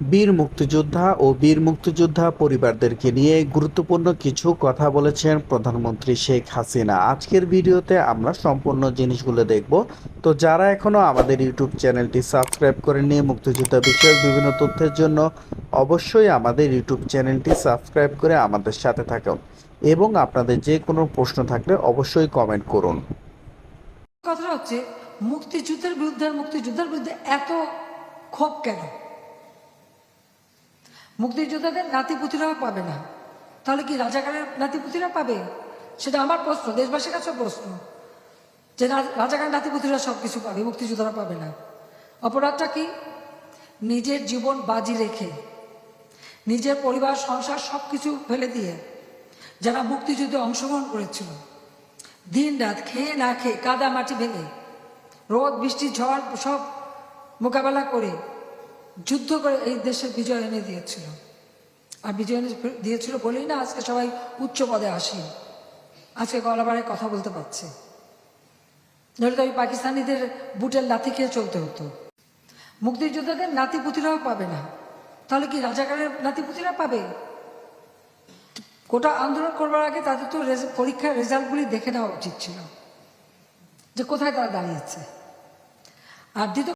বীর মুক্তিযোদ্ধা ও বীর মুক্তিযোদ্ধা পরিবারদেরকে নিয়ে গুরুত্বপূর্ণ কিছু কথা বলেছেন প্রধানমন্ত্রী শেখ হাসিনা। আজকের ভিডিওতে আমরা সম্পূর্ণ জিনিসগুলো দেখব। তো যারা এখনও আমাদের ইউটিউব চ্যানেলটি সাবস্ক্রাইব করেননি, মুক্তিযোদ্ধা বিষয়ক বিভিন্ন তথ্যের জন্য অবশ্যই আমাদের ইউটিউব চ্যানেলটি সাবস্ক্রাইব করে আমাদের সাথে থাকুন এবং আপনাদের যে কোনো প্রশ্ন থাকলে অবশ্যই কমেন্ট করুন। কথা হচ্ছে, মুক্তিযুদ্ধের বিরুদ্ধে মুক্তিযুদ্ধের বিরুদ্ধে এত ক্ষোভ কেন? মুক্তিযোদ্ধাদের নাতিপুতিরাও পাবে না। তাহলে কি রাজাকারের নাতিপুতিরা পাবে? সেটা আমার প্রশ্ন, দেশবাসীর কাছেও প্রশ্ন। যে রাজাকার নাতিপুতিরা সব কিছু পাবে, মুক্তিযোদ্ধারা পাবে না। অপরাধটা কি? নিজের জীবন বাজি রেখে, নিজের পরিবার, সংসার সব কিছু ফেলে দিয়ে যারা মুক্তিযুদ্ধে অংশগ্রহণ করেছিল, দিন রাত খেয়ে না খেয়ে কাদা মাটি ভেঙে, রোদ, বৃষ্টি, ঝড়, সব মোকাবেলা করে যুদ্ধ করে এই দেশের বিজয় এনে দিয়েছিল। আর বিজয় এনে দিয়েছিল বলেই না আজকে সবাই উচ্চ পদে আসি আজকে গলাবারে কথা বলতে পারছে। নইলে ওই পাকিস্তানিদের বুটের লাথি খেয়ে চলতে হতো। মুক্তিযোদ্ধাদের নাতিপুতিরাও পাবে না। তাহলে কি রাজাকারের নাতিপুতিরা পাবে? গোটা আন্দোলন করবার আগে তাদের তো পরীক্ষার রেজাল্টগুলি দেখে নেওয়া উচিত ছিল। যে কোথায় তারা দাঁড়িয়েছে। আর দ্বিতীয়